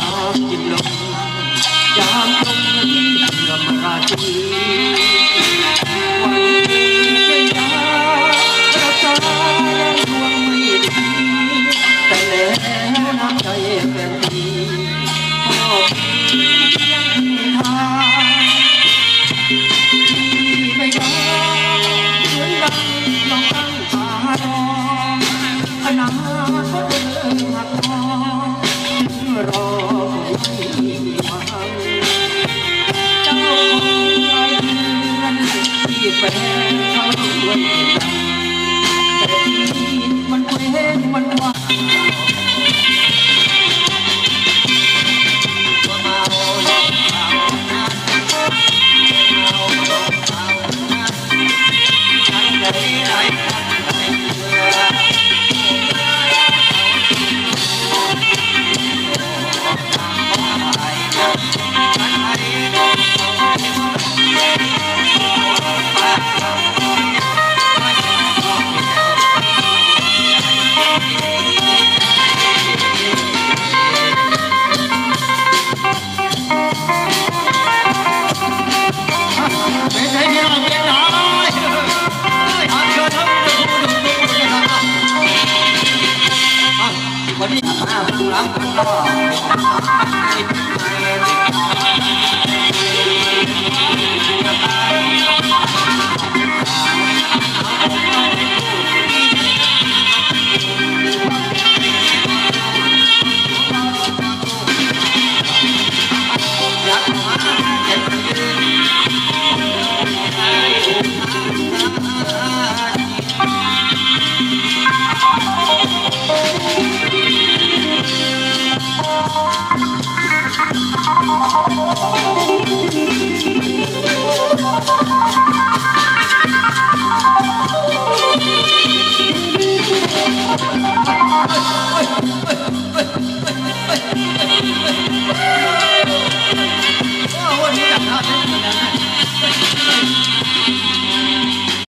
รอบจิตลมยามลมที่เมื่อมาถึงวันนี้ก็ยาประสาและวงไม่ดีแต่แล้วน้ำใจ friend, come away. 不不知啊 Thank you.